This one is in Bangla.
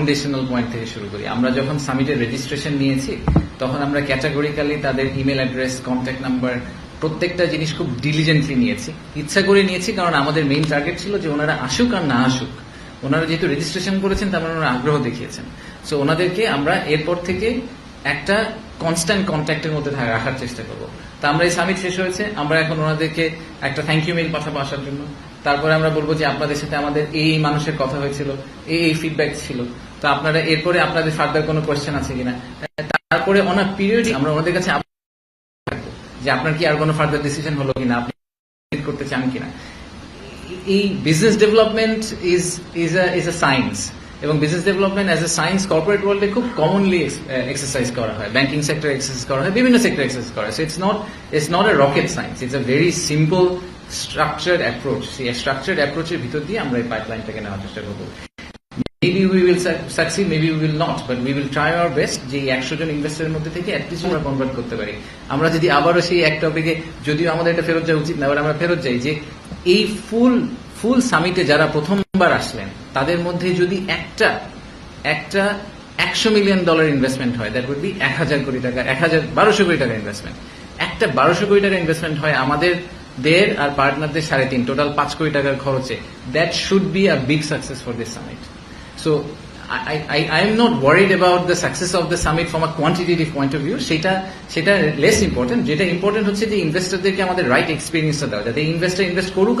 ফাউন্ডেশনাল পয়েন্ট থেকে শুরু করি। আমরা যখন সামিটের রেজিস্ট্রেশন নিয়েছি, তখন আমরা ক্যাটাগরিক্যালি তাদের ইমেল অ্যাড্রেস কন্ট্যাক্ট নাম্বার প্রত্যেকটা জিনিস খুব ডিলিজেন্টলি নিয়েছি। ইচ্ছা করে নিয়েছি, কারণ আমাদের মেইন টার্গেট ছিল যে ওনারা আসুক আর না আসুক। ওনারা যেহেতু রেজিস্ট্রেশন করেছেন, তার মানে ওনারা আগ্রহ দেখিয়েছেন। সো ওনাদেরকে আমরা এরপর থেকে একটা কনস্ট্যান্ট কন্ট্যাক্টের মধ্যে রাখার চেষ্টা করব। তা আমরা এই সামিট শেষ হয়েছে। আমরা এখন ওনাদেরকে একটা থ্যাংক ইউ মেইল পাঠাবো আসার জন্য। তারপরে আমরা বলব যে আপনাদের সাথে আমাদের এই মানুষের কথা হয়েছিল, এই এই ফিডব্যাক ছিল। তো আপনারা এরপরে আপনাদের ফার্দার কোনো কোয়েশ্চেন আছে কিনা? তারপরে অনার পিরিয়ড আমরা ওনাদের কাছে যে আপনার কি আর কোনো ফার্দার ডিসিশন হলো কিনা, আপনি করতে চান কিনা? এই business development is is is a science এবং business development as a science corporate ওয়ার্ল্ডে খুব কমনলি এক্সারসাইজ করা হয়। ব্যাংকিং সেক্টর এক্সারসাইজ করা হয়, বিভিন্ন সেক্টর এক্সারসাইজ করা হয়। It's not it's not a rocket science it's a very simple structured approach সেই স্ট্রাকচার্ড অ্যাপ্রোচের ভিতর দিয়ে আমরা এই পাইপলাইনটাকে নেওয়ার চেষ্টা করব। Maybe we will succeed maybe we will not but we will try our best যে একশো জন মধ্যে থেকে অ্যাটলিস্ট আমরা কনভার্ট করতে পারি। আমরা যদি আবারও সেই এক টপিকে যদিও আমাদের এটা ফেরত যাওয়া উচিত না আমরা ফেরত যাই যে এই ফুল ফুল সামিটে যারা প্রথমবার আসলেন, তাদের মধ্যে যদি একটা একটা একশো মিলিয়ন ডলার ইনভেস্টমেন্ট হয় দ্যাট উড বি এক হাজার কোটি টাকা, এক হাজার বারোশো কোটি টাকা ইনভেস্টমেন্ট একটা বারোশো কোটি টাকা ইনভেস্টমেন্ট হয় আমাদের দেড় আর পার্টনারদের সাড়ে তিন টোটাল পাঁচ কোটি টাকার খরচে। That should be a big success for this summit So I, I, I am not worried about the success of the summit from a quantitative point of view. সেটা সেটা লেস ইম্পর্টেন্ট যেটা ইম্পর্টেন্ট হচ্ছে যে ইনভেস্টরদেরকে আমাদের রাইট এক্সপিরিয়েন্সটা দেওয়া যাতে ইনভেস্টার ইনভেস্ট করুক